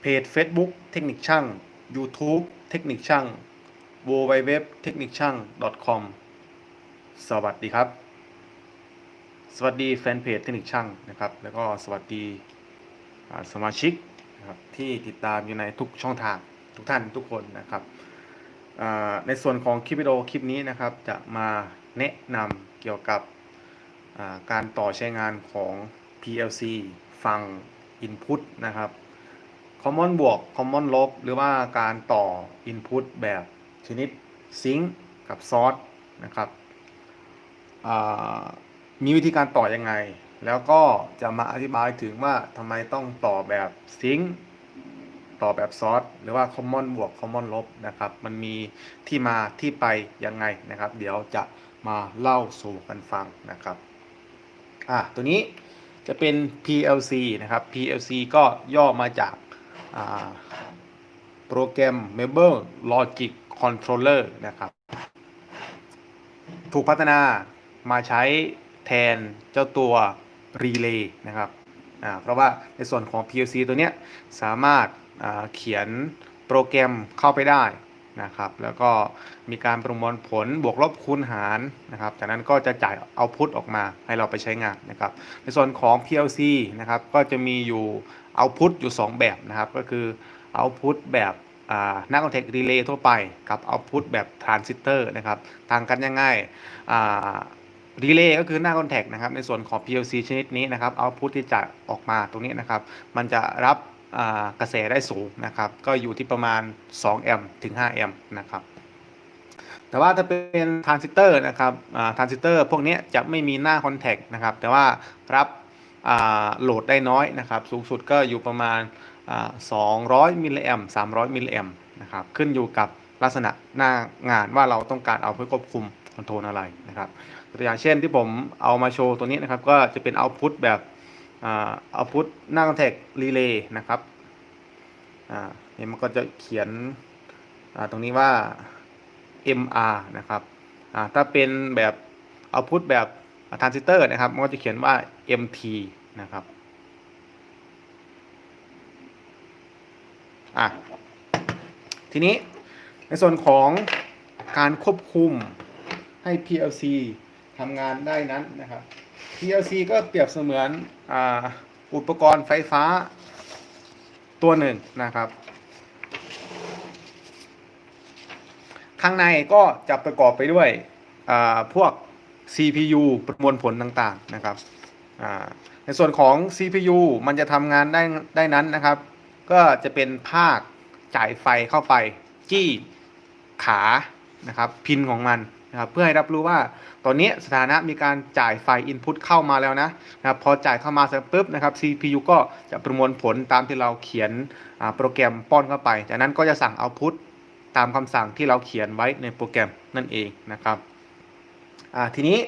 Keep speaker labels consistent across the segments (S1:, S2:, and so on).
S1: เพจ Facebook เทคนิคช่าง YouTube เทคนิคช่าง w w w เทคนิคช่าง .com สวัสดีครับ สวัสดีแฟนเพจเทคนิคช่างนะครับ แล้วก็สวัสดีสมาชิกนะครับที่ติดตามอยู่ในทุกช่องทางทุกท่านทุกคนนะครับ ในส่วนของคลิปวิดีโอคลิปนี้นะครับ จะมาแนะนำเกี่ยวกับการต่อใช้งานของ PLC ฟัง Input นะครับ Common บวก Common ลบ หรือว่าการต่อ Input แบบชนิด Sync กับ Source นะครับมีวิธีการต่อยังไง แล้วก็จะมาอธิบายถึงว่าทำไมต้องต่อแบบ Sync ต่อแบบ Source หรือว่า Common บวก Common ลบนะครับ มันมีที่มาที่ไปยังไงนะครับ เดี๋ยวจะมาเล่าสู่กันฟังนะครับอะตัวนี้จะเป็น PLC นะครับ PLC ก็ย่อมาจาก โปรแกรม Member Logic Controller นะครับ ถูกพัฒนามาใช้แทนเจ้าตัว Relay นะครับเพราะว่าในส่วนของ PLC ตัวเนี้ยสามารถเขียนโปรแกรมเข้าไปได้นะครับ แล้วก็มีการประมวลผลบวกลบคูณหารนะครับ จากนั้นก็จะจ่ายเอาพุตออกมาให้เราไปใช้งานนะครับ ในส่วนของ PLC นะครับ ก็จะมีอยู่ เอาพุตอยู่ 2 แบบนะครับ ก็คือเอาพุตแบบหน้าคอนแทครีเลย์ทั่วไปกับเอาพุตแบบทรานซิสเตอร์นะครับต่างกันยังไงรีเลย์ก็คือหน้าคอนแทคนะครับในส่วนของ PLC ชนิดนี้นะครับเอาพุตที่จะออกมาตรงนี้นะครับ มันจะรับกระแสได้สูงนะครับ ก็อยู่ที่ประมาณ 2 แอมป์ถึง 5 แอมป์นะครับ แต่ว่าถ้าเป็นทรานซิสเตอร์นะครับทรานซิสเตอร์พวกนี้จะไม่มีหน้าคอนแทคนะครับ แต่ว่ารับ โหลดได้น้อยนะครับ สูงสุดก็อยู่ประมาณ 200 มิลลิแอม300 มิลลิแอมนะครับ ขึ้นอยู่กับลักษณะหน้างานว่าเราต้องการเอาเพื่อควบคุมคอนโทรลอะไรนะครับตัวอย่างเช่นที่ผมเอามาโชว์ตัวนี้นะครับ ก็จะเป็นเอาพุตแบบเอาพุตหน้าคอนแทครีเลย์นะครับเนี่ยมันก็จะเขียนตรงนี้ว่า MR นะครับถ้าเป็นแบบเอาพุตแบบทรานซิสเตอร์นะครับ มันก็จะเขียนว่า MT นะครับ อะ ทีนี้ในส่วนของการควบคุมให้ PLC ทำงานได้นั้นนะครับ PLC ก็เปรียบเสมือนออุปกรณ์ไฟฟ้าตัวหนึ่งนะครับ ข้างในก็จะประกอบไปด้วยพวก CPU ประมวลผลต่างๆนะครับ ในส่วนของ CPU มันจะทำงานได้ได้นั้นนะครับ ก็จะเป็นภาคจ่ายไฟเข้าไป จี้ขานะครับพินของมันนะครับเพื่อให้รับรู้ว่าตอนนี้สถานะมีการจ่ายไฟ Input เข้ามาแล้วนะนะครับพอจ่ายเข้ามาเสร็จปุ๊บนะครับ CPU ก็จะประมวลผลตามที่เราเขียนโปรแกรมป้อนเข้าไป จากนั้นก็จะสั่ง Output ตามคำสั่งที่เราเขียนไว้ในโปรแกรมนั่นเองนะครับทีนี้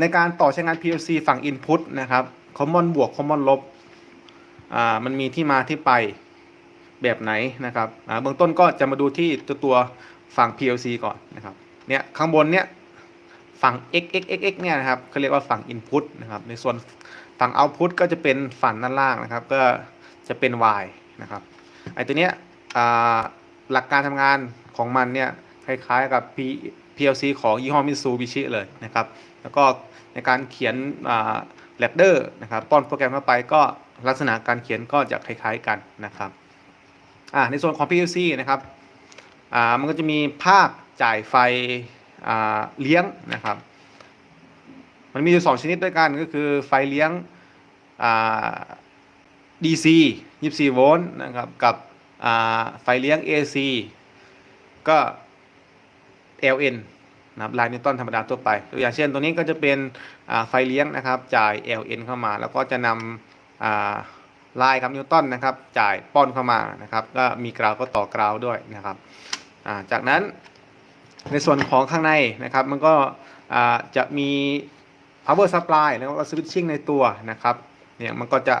S1: ในการต่อใช้งาน PLC ฝั่ง Input นะครับ Common บวก Common ลบอ่ามันมีที่มาที่ไปแบบไหนนะครับเบื้องต้นก็จะมาดูที่ตัวตัวฝั่ง PLC ก่อนนะครับเนี่ยข้างบนเนี่ยฝั่ง x x x x เนี่ยนะครับเขาเรียกว่าฝั่ง Input นะครับในส่วนฝั่ง Output ก็จะเป็นฝั่งด้านล่างนะครับ ก็จะเป็น y นะครับไอตัวเนี้ยหลักการทำงานของมันเนี่ยคล้ายๆกับ P PLC ของยี่ห้อมิซูบิชิเลยนะครับแล้วก็ในการเขียนแรดเดอร์นะครับป้อนโปรแกรมเข้าไปก็ลักษณะการเขียนก็จะคล้ายๆกันนะครับในส่วนของ PLC นะครับมันก็จะมีภาคจ่ายไฟเลี้ยงนะครับ มันมีอยู่สองชนิดด้วยกันก็คือไฟเลี้ยง DC 24 โวลต์นะครับกับไฟเลี้ยง AC ก็ LN นะครับลายนิวตันธรรมดาทั่วไป ตัวอย่างเช่นตัวนี้ก็จะเป็นไฟเลี้ยงนะครับจ่าย LN เข้ามา แล้วก็จะนำลายกับนิวตันนะครับจ่ายป้อนเข้ามานะครับก็มีกราวก็ต่อกราวด้วยนะครับจากนั้นในส่วนของข้างในนะครับมันก็จะมี power supply แล้วก็ switching ในตัวนะครับเนี่ยมันก็จะ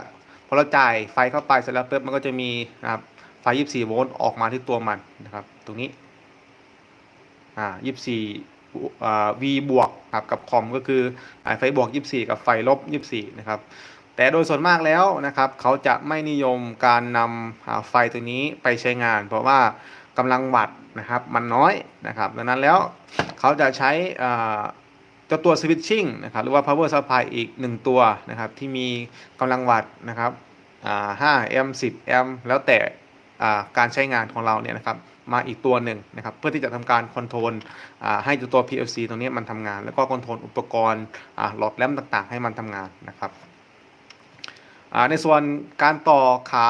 S1: พอเราจ่ายไฟเข้าไปเสร็จแล้วปุ๊บมันก็จะมีนะครับไฟ 24 โวลต์ออกมาที่ตัวมันนะครับตรงนี้ อ่า24อ่า V บวกครับกับคอมก็คือไฟบวก 24 กับไฟลบ 24 นะครับ แต่โดยส่วนมากแล้วนะครับ เขาจะไม่นิยมการนำไฟตัวนี้ไปใช้งาน เพราะว่ากำลังวัตนะครับมันน้อยนะครับ ดังนั้นแล้วเขาจะใช้อ่าเจ้าตัว switching นะครับหรือว่า power supply อีก 1 ตัวนะครับ ที่มีกำลังวัตนะครับอ่า5แอมป์10 แอมป์แล้วแต่อ่าการใช้งานของเราเนี่ยนะครับ มาอีกตัวหนึ่งนะครับเพื่อที่จะทำการคอนโทรลให้ตัว PLC ตรงนี้มันทำงาน แล้วก็คอนโทรลอุปกรณ์หลอดแลมต่างๆ ให้มันทำงานนะครับในส่วนการต่อขา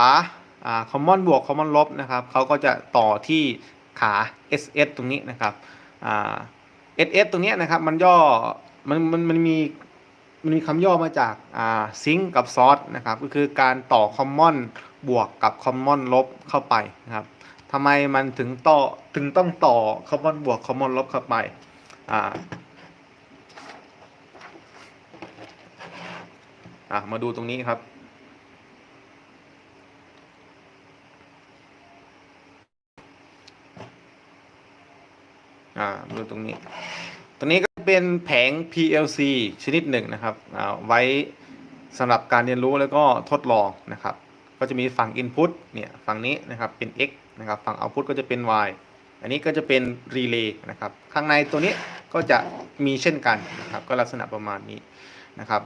S1: คอ่า common บวก common ลบนะครับเขาก็จะต่อที่ขา ss ตรงนี้นะครับอ่า ss ตรงนี้นะครับมันย่อมันมันมันมีมันมีคำย่อมาจากอ่า sync กับ source นะครับก็คือการต่อ common บวกกับ common ลบเข้าไปนะครับ ทำไมมันถึงต่อถึงต้องต่อ common บวก common ลบเข้าไปอ่าอะมาดูตรงนี้ครับ อ่าดูตรงนี้ ตรงนี้ก็เป็นแผง PLC ชนิดหนึ่งนะครับอ่าไว้สำหรับการเรียนรู้แล้วก็ทดลองนะครับ ก็จะมีฝั่ง Input เนี่ย ฝั่งนี้นะครับเป็น X นะครับฝั่ง Output ก็จะเป็น Y อันนี้ก็จะเป็น Relay นะครับข้างในตัวนี้ก็จะมีเช่นกันนะครับก็ลักษณะประมาณนี้นะครับ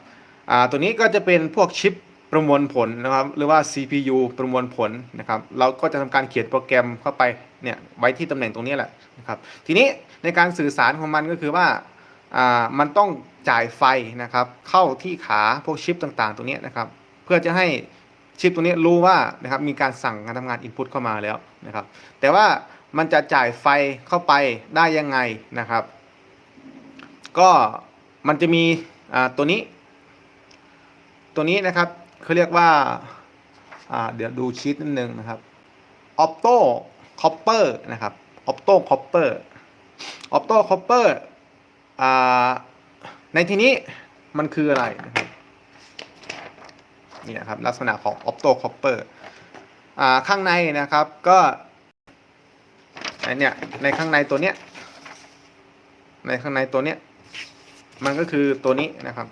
S1: ตัวนี้ก็จะเป็นพวกชิปประมวลผลนะครับหรือว่า CPU ประมวลผลนะครับเราก็จะทำการเขียนโปรแกรมเข้าไปเนี่ยไว้ที่ตำแหน่งตรงนี้แหละนะครับทีนี้ในการสื่อสารของมันก็คือว่าามันต้องจ่ายไฟนะครับเข้าที่ขาพวกชิปต่างๆตรงนี้นะครับเพื่อจะให้ ชิปตรงนี้รู้ว่านะครับมีการสั่งการทำงาน Input เข้ามาแล้วนะครับ แต่ว่ามันจะจ่ายไฟเข้าไปได้ยังไงนะครับ ก็มันจะมีอ่าตัวนี้ ตัวนี้นะครับเขาเรียกว่าอ่าเดี๋ยวดูชีตนิดนึงนะครับ Opto Copper นะครับ Opto Copper Opto Copper อ่าในที่นี้มันคืออะไรนะครับ นี่นะครับลักษณะของ Opto Copper อ่าข้างในนะครับก็ไอเนี่ยในข้างในตัวเนี้ยในข้างในตัวเนี้ยมันก็คือตัวนี้นะครับ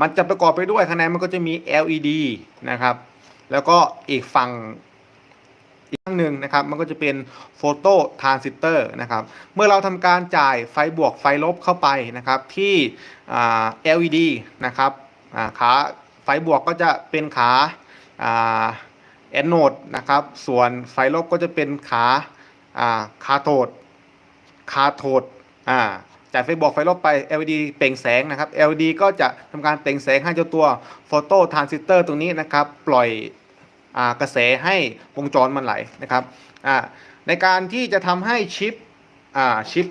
S1: มันจะประกอบไปด้วยข้างในมันก็จะมี LED นะครับ แล้วก็อีกฝั่งอีกข้างหนึ่งนะครับ มันก็จะเป็นโฟโตทรานซิสเตอร์นะครับ เมื่อเราทำการจ่ายไฟบวกไฟลบเข้าไปนะครับที่ LED นะครับอ่า ขาไฟบวกก็จะเป็นขาแอนโนดนะครับ ส่วนไฟลบก็จะเป็นขาอ่าคาโทดคาโทดอ่าจ่ายไฟบวกไฟลบไป LED เปล่งแสงนะครับ LED ก็จะทำการเปล่งแสงให้เจ้าตัวโฟโตทรานซิสเตอร์ตรงนี้นะครับ ปล่อยอกระแสให้วงจรมันไหลนะครับในการที่จะทำให้ชิปชิป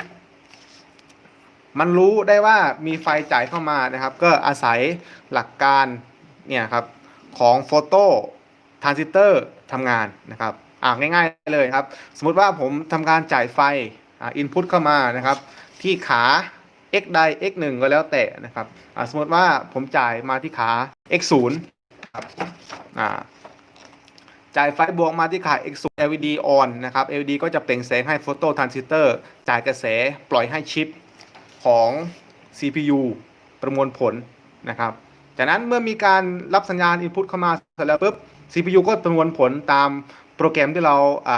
S1: มันรู้ได้ว่ามีไฟจ่ายเข้ามานะครับ ก็อาศัยหลักการ เนี่ยครับของโฟโตทรานซิสเตอร์ทำงานนะครับอ่าง่ายๆเลยครับ สมมุติว่าผมทำการจ่ายไฟอ่าอินพุตเข้ามานะครับ ที่ขา x ใด x 1ก็แล้วแต่นะครับอ่าสมมติว่าผมจ่ายมาที่ขา x 0ครับอ่าจ่ายไฟบวกมาที่ขา x 0 LED on นะครับ LED ก็จะเปล่งแสงให้โฟโตทรานซิสเตอร์จ่ายกระแสปล่อยให้ชิปของ CPU ประมวลผลนะครับ จากนั้นเมื่อมีการรับสัญญาณ Input เข้ามาเสร็จแล้วปุ๊บ CPU ก็ประมวลผลตามโปรแกรมที่เรา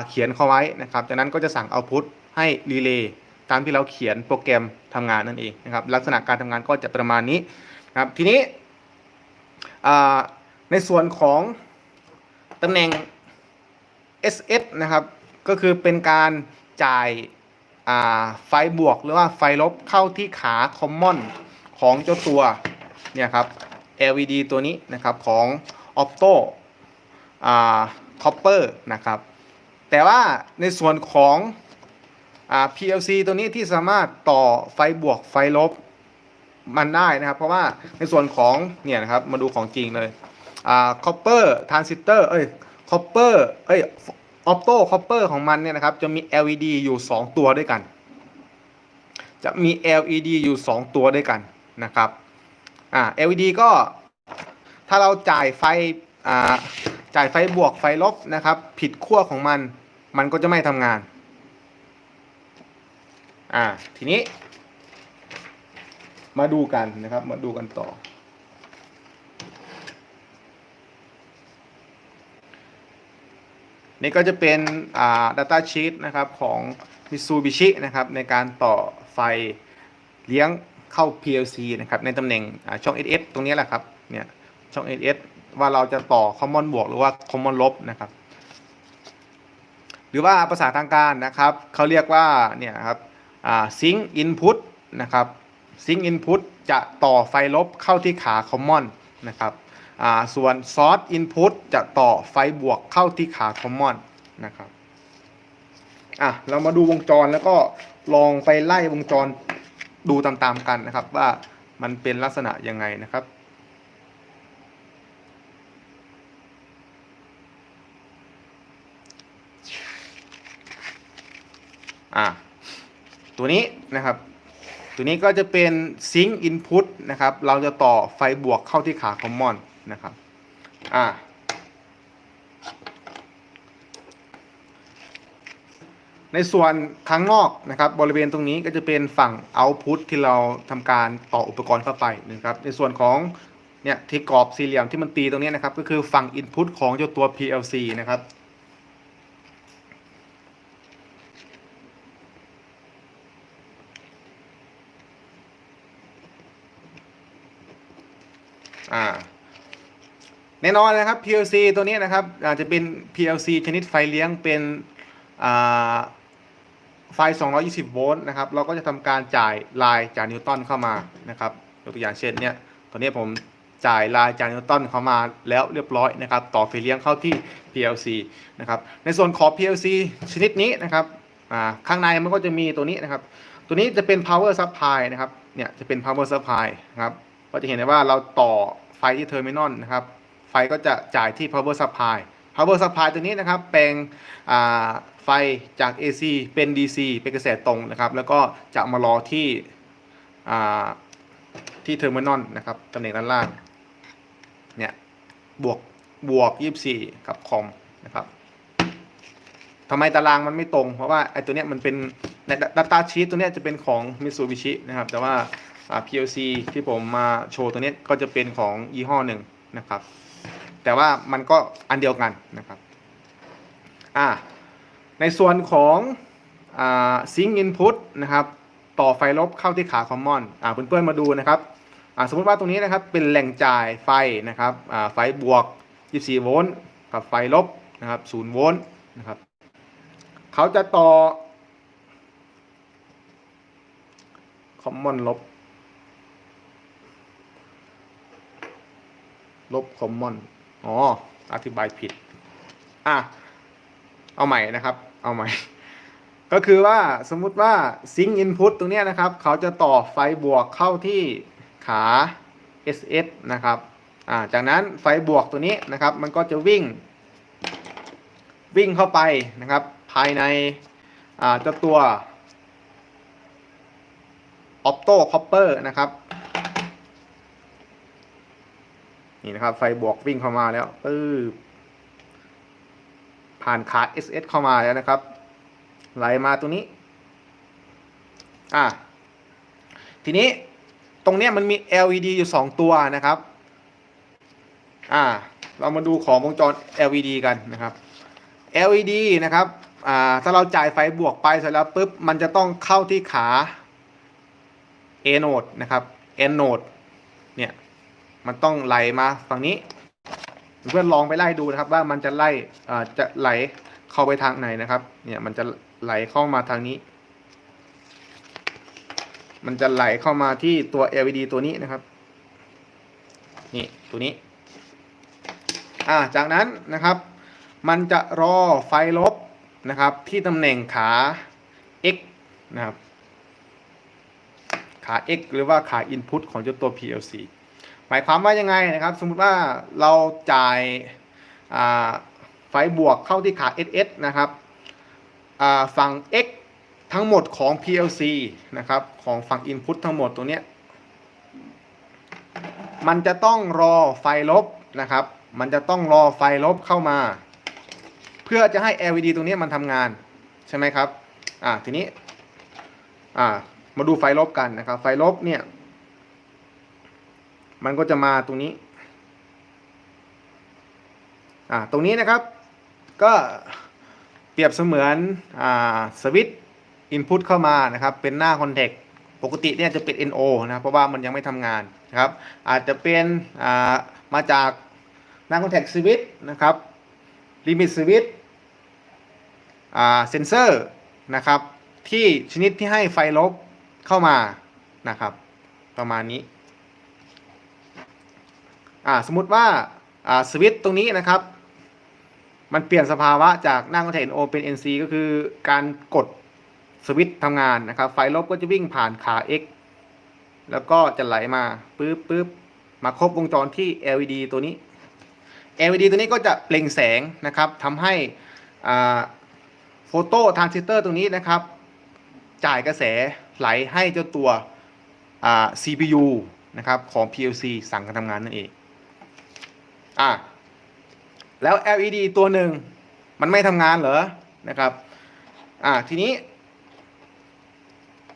S1: เขียนเข้าไว้นะครับ จากนั้นก็จะสั่ง Output ให้รีเลย์ตามที่เราเขียนโปรแกรมทำงานนั่นเองนะครับ ลักษณะการทำงานก็จะประมาณนี้นะครับ ทีนี้ในส่วนของตำแหน่ง SS นะครับ ก็คือเป็นการจ่ายาไฟบวกหรือว่าไฟลบเข้าที่ขา Common ของเจ้าตัวเนี่ยครับ LED ตัวนี้นะครับของ Opto อ่า Copper นะครับ แต่ว่าในส่วนของอ่า PLC ตัวนี้ที่สามารถต่อไฟบวกไฟลบมันได้นะครับ เพราะว่าในส่วนของเนี่ยนะครับมาดูของจริงเลยอ่า copper transistor เอ้ย copper เอ้ย opto copper ของมันเนี่ยนะครับจะมี LED อยู่ 2 ตัวด้วยกัน จะมี LED อยู่ 2 ตัวด้วยกันนะครับ อ่า LED ก็ถ้าเราจ่ายไฟอ่าจ่ายไฟบวกไฟลบนะครับ ผิดขั้วของมัน มันก็จะไม่ทำงาน อ่า ทีนี้ มาดูกันนะครับ มาดูกันต่อ นี่ก็จะเป็นอ่า data sheet นะครับของ Mitsubishi นะครับ ในการต่อไฟเลี้ยง เข้า PLC นะครับในตำแหน่งช่อง SS ตรงนี้แหละครับเนี่ยช่อง SS ว่าเราจะต่อ common บวกหรือว่า common ลบนะครับ หรือว่าภาษาทางการนะครับเขาเรียกว่าเนี่ยครับอ่า sync input นะครับ sync input จะต่อไฟลบเข้าที่ขา common นะครับส่วน source input จะต่อไฟบวกเข้าที่ขา common นะครับอะเรามาดูวงจรแล้วก็ลองไปไล่วงจร ดูตามๆกันนะครับว่ามันเป็นลักษณะยังไงนะครับอะตัวนี้นะครับตัวนี้ก็จะเป็น Sync Input นะครับ เราจะต่อไฟบวกเข้าที่ขา Common นะครับ อะ ในส่วนข้างนอกนะครับบริเวณตรงนี้ก็จะเป็นฝั่ง Output ที่เราทำการต่ออุปกรณ์เข้าไปนะครับในส่วนของเนี่ยที่กรอบสี่เหลี่ยมที่มันตีตรงนี้นะครับก็คือฝั่ง Input ของเจ้าตัว PLC นะครับอ่าแน่นอนนะครับ PLC ตัวนี้นะครับอาจจะเป็น PLC ชนิดไฟเลี้ยงเป็นอ่า ไฟ 220 โวลต์นะครับ เราก็จะทำการจ่ายลายจากนิวตันเข้ามานะครับยกตัวอย่างเช่นเนี่ยตัวนี้ผมจ่ายลายจากนิวตันเข้ามาแล้วเรียบร้อยนะครับ ต่อไฟเลี้ยงเข้าที่ PLC นะครับ ในส่วนของ PLC ชนิดนี้นะครับอ่าข้างในมันก็จะมีตัวนี้นะครับ ตัวนี้จะเป็น power supply นะครับ เนี่ยจะเป็น power supply นะครับ ก็จะเห็นได้ว่าเราต่อไฟที่เทอร์มินอลนะครับ ไฟก็จะจ่ายที่ power supply power supply ตัวนี้นะครับแปลงอ่า ไฟจาก AC เป็น DC เป็นกระแสตรงนะครับ แล้วก็จะมารอที่ที่เทอร์มินอลนะครับตำแหน่งด้านล่างเนี่ยบวกบวก 24 กับคอมนะครับทำไมตารางมันไม่ตรง เพราะว่าไอ้ตัวเนี้ยมันเป็นใน Data Sheet ตัวเนี้ยจะเป็นของ Mitsubishi นะครับ แต่ว่าอ่า PLC ที่ผมมาโชว์ตัวเนี้ยก็จะเป็นของยี่ห้อหนึ่งนะครับ แต่ว่ามันก็อันเดียวกันนะครับ อ่า ในส่วนของอ่า Sync Input นะครับต่อไฟลบเข้าที่ขา Common อ่าเพื่อนๆมาดูนะครับอ่าสมมติว่าตรงนี้นะครับเป็นแหล่งจ่ายไฟนะครับอ่าไฟบวก 24 โวลต์กับไฟลบนะครับ 0 โวลต์นะครับเขาจะต่อ common ลบ ลบ common อ๋ออธิบายผิดอะ เอาใหม่นะครับ เอาใหม่ ก็คือว่าสมมุติว่า sync input ตตรงนี้นะครับ เขาจะต่อไฟบวกเข้าที่ขา SS นะครับอ่าจากนั้นไฟบวกตัวนี้นะครับ มันก็จะวิ่ง วิ่งเข้าไปนะครับ ภายในอ่าเจ้าตัว opto copper นะครับนี่นะครับ ไฟบวกวิ่งเข้ามาแล้วปื้อ ผ่านขา SS เข้ามาแล้วนะครับ ไหลมาตรงนี้ อะทีนี้ตรงเนี้ยมันมี LED อยู่ 2 ตัวนะครับ อ่า เรามาดูของวงจร LED กันนะครับ LED นะครับ อ่า ถ้าเราจ่ายไฟบวกไปเสร็จแล้วปุ๊บ มันจะต้องเข้าที่ขา A node นะครับ N node เนี่ย มันต้องไหลมาฝั่งนี้ เพื่อนลองไปไล่ดูนะครับ ว่ามันจะไล่อ่าจะไหลเข้าไปทางไหนนะครับ เนี่ยมันจะไหลเข้ามาทางนี้ มันจะไหลเข้ามาที่ตัว LED ตัวนี้นะครับ นี่ตัวนี้ อ่าจากนั้นนะครับ มันจะรอไฟลบนะครับ ที่ตำแหน่งขา X นะครับ ขา X หรือว่าขา Input ของเจ้าตัว PLC หมายความว่ายังไงนะครับ สมมุติว่าเราจ่ายไฟบวกเข้าที่ขา SS นะครับฝั่ง X ทั้งหมดของ PLC นะครับของฝั่ง Input ทั้งหมดตัวเนี้ยมันจะต้องรอไฟลบนะครับ มันจะต้องรอไฟลบเข้ามา เพื่อจะให้ LED ตรงนี้มันทำงาน ใช่ไหมครับ อ่าทีนี้ อ่า มาดูไฟลบกันนะครับ ไฟลบเนี่ย มันก็จะมาตรงนี้ อ่า ตรงนี้นะครับ ก็เปรียบเสมือน อ่า สวิตช์อินพุตเข้ามานะครับ เป็นหน้าคอนแทคปกติเนี่ยจะเป็น NO นะเพราะว่ามันยังไม่ทำงานนะครับ อาจจะเป็นอ่ามาจากหน้าคอนแทคสวิตช์นะครับลิมิตสวิตช์อ่าเซนเซอร์นะครับ ที่ชนิดที่ให้ไฟลบเข้ามานะครับ ประมาณนี้ อ่าสมมติว่าอ่าสวิตช์ตรงนี้นะครับ มันเปลี่ยนสภาวะจากหน้าคอนแทค NO เป็น NC ก็คือการกดสวิตช์ทำงานนะครับ ไฟลบก็จะวิ่งผ่านขา X แล้วก็จะไหลมาปึ๊บปึ๊บมาครบวงจรที่ LED ตัวนี้ LED ตัวนี้ก็จะเปล่งแสงนะครับทำให้โฟโต้ทรานซิสเตอร์ตรงนี้นะครับ จ่ายกระแสไหลให้เจ้าตัวอ่า CPU นะครับของ PLC สั่งการทำงานนั่นเอง อ่าแล้ว LED ตัวหนึ่งมันไม่ทำงานเหรอนะครับ อ่าทีนี้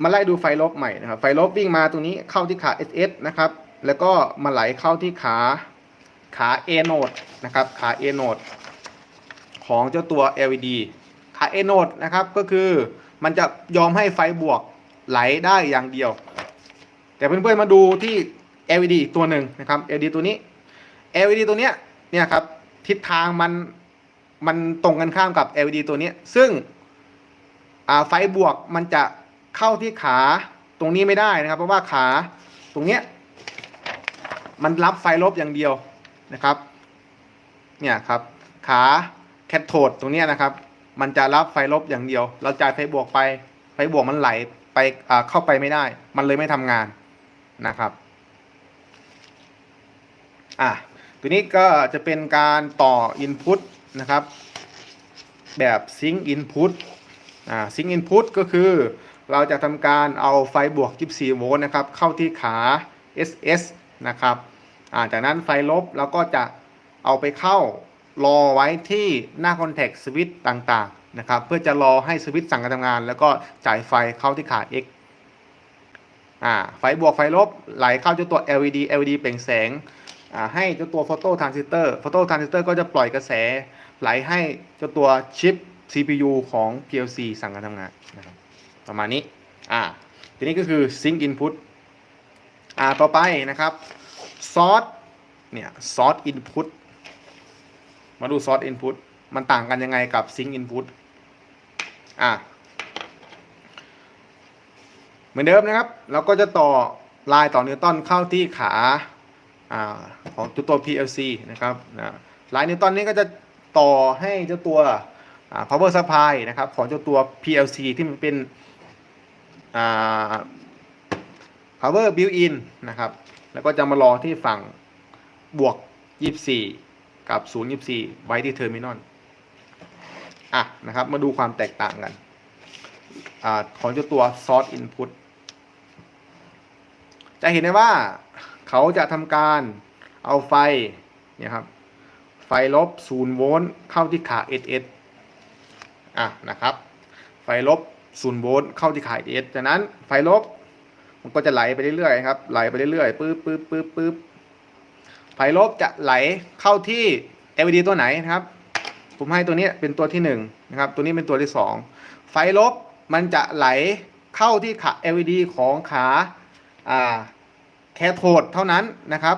S1: มาไล่ดูไฟลบใหม่นะครับ ไฟลบวิ่งมาตรงนี้เข้าที่ขา SS นะครับ แล้วก็มาไหลเข้าที่ขาขา A node นะครับ ขา A node ของเจ้าตัว LED ขา A node นะครับ ก็คือมันจะยอมให้ไฟบวกไหลได้อย่างเดียว แต่เพื่อนๆมาดูที่ LED ตัวหนึ่งนะครับ LED ตัวนี้ LED ตัวเนี้ยเนี่ยครับทิศทางมันมันตรงกันข้ามกับ LED ตัวนี้ ซึ่งไฟบวกมันจะเข้าที่ขาตรงนี้ไม่ได้นะครับ เพราะว่าขาตรงเนี้ยมันรับไฟลบอย่างเดียวนะครับ เนี่ยครับ ขาแคทโทดตรงเนี้ยนะครับ มันจะรับไฟลบอย่างเดียว เราจ่ายไฟบวกไป ไฟบวกมันไหลไปเข้าไปไม่ได้ มันเลยไม่ทำงานนะครับ อะ ตัวนี้ก็จะเป็นการต่อ Input นะครับ แบบ Sync Input อ่า Sync Input ก็คือเราจะทำการเอาไฟบวก 24 โวลต์นะครับ เข้าที่ขา SS นะครับาจากนั้นไฟลบเราก็จะเอาไปเข้ารอไว้ที่หน้าคอนแทคสวิตช์ต่างๆนะครับ เพื่อจะรอให้สวิตช์สั่งการทำงาน แล้วก็จ่ายไฟเข้าที่ขา X อ่าไฟบวกไฟลบไหลเข้าจ้าตัว LED LED เปล่งแสง ให้เจ้าตัวโฟโตทรานซิสเตอร์โฟโตทรานซิสเตอร์ก็จะปล่อยกระแสไหลให้เจ้าตัวชิป CPU ของ PLC สั่งการทำงานนะครับประมาณนี้อ่าทีนี้ก็คือ Sync Input อ่าต่อไปนะครับ Source เนี่ย Source Input มาดู Source Input มันต่างกันยังไงกับ Sync Input อ่าเหมือนเดิมนะครับ เราก็จะต่อลายต่อนิวตันเข้าที่ขา ของตัวตัว PLC นะครับนะลายนิวตันนี้ก็จะต่อให้เจ้าตัว power supply นะครับของเจ้าตัว PLC ที่มันเป็น power built in นะครับ แล้วก็จะมารอที่ฝั่งบวก 24 กับ 0 24 ไว้ที่เทอร์มินอลอะนะครับ มาดูความแตกต่างกันอของเจ้าตัว source input จะเห็นได้ว่า เขาจะทำการเอาไฟเนี่ยครับไฟลบ0โวลต์เข้าที่ขา SS อะนะครับ ไฟลบ0โวลต์เข้าที่ขา SS จากนั้นไฟลบมันก็จะไหลไปเรื่อยๆครับไหลไปเรื่อยๆปึ๊บปึ๊บปึ๊บปึ๊บไฟลบจะไหลเข้าที่ LED ตัวไหนนะครับ ผมให้ตัวนี้เป็นตัวที่1นะครับ ตัวนี้เป็นตัวที่ 2 ไฟลบมันจะไหลเข้าที่ขา LED ของขาอ่า แคโทดเท่านั้นนะครับ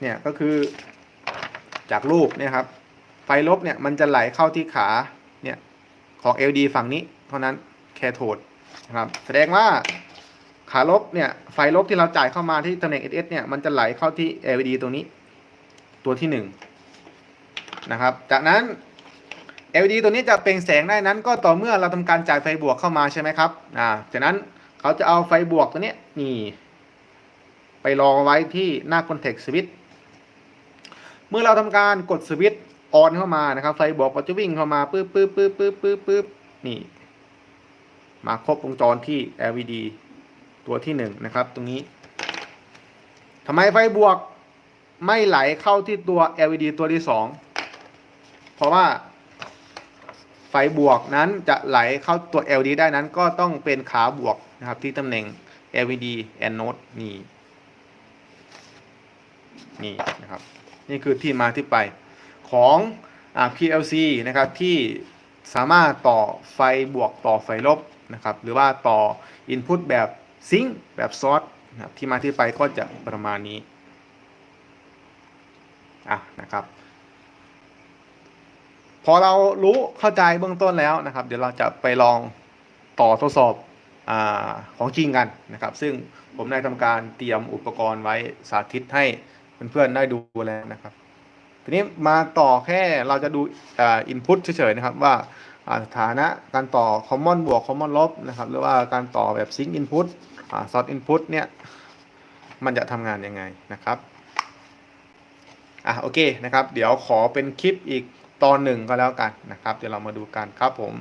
S1: เนี่ยก็คือจากรูปเนี่ยครับ ไฟลบเนี่ยมันจะไหลเข้าที่ขาเนี่ยของ LED ฝั่งนี้เท่านั้นแคโทดนะครับ แสดงว่าขาลบเนี่ยไฟลบที่เราจ่ายเข้ามาที่ตำแหน่ง SS เนี่ยมันจะไหลเข้าที่ LED ตัวนี้ ตัวที่1นะครับ จากนั้น LED ตัวนี้จะเปล่งแสงได้นั้น ก็ต่อเมื่อเราทำการจ่ายไฟบวกเข้ามาใช่ไหมครับ อ่า จากนั้นเขาจะเอาไฟบวกตัวนี้นี่ ไปรองไว้ที่หน้า contact switch เมื่อเราทำการกดสวิตช์ออนเข้ามานะครับ ไฟบวกก็จะวิ่งเข้ามาปึ๊บปึ๊บปึ๊บปึ๊บปึ๊บปึ๊บนี่ มาครบวงจรที่ LED ตัวที่หนึ่งนะครับ ตรงนี้ทำไมไฟบวกไม่ไหลเข้าที่ตัว LED ตัวที่สองเพราะว่าไฟบวกนั้นจะไหลเข้าตัว LED ได้นั้นก็ต้องเป็นขาบวกนะครับที่ตำแหน่ง LED anode นี่ นี่นะครับ นี่คือที่มาที่ไปของอ่า PLC นะครับที่สามารถต่อไฟบวกต่อไฟลบนะครับหรือว่าต่อ Input แบบซิงค์แบบซอสนะครับที่มาที่ไปก็จะประมาณนี้อะนะครับพอเรารู้เข้าใจเบื้องต้นแล้วนะครับ เดี๋ยวเราจะไปลองต่อทดสอบอของจริงกันนะครับ ซึ่งผมได้ทำการเตรียมอุปกรณ์ไว้สาธิตให้ เพื่อนๆได้ดูแล้วนะครับ ทีนี้มาต่อแค่เราจะดูอินพุตเฉยๆนะครับว่าสถานะการต่อ common บวก common ลบนะครับหรือว่าการต่อแบบ sync input อ่า source input เนี่ยมันจะทำงานยังไงนะครับอะโอเคนะครับ เดี๋ยวขอเป็นคลิปอีกตอนหนึ่งก็แล้วกันนะครับ เดี๋ยวเรามาดูกันครับผม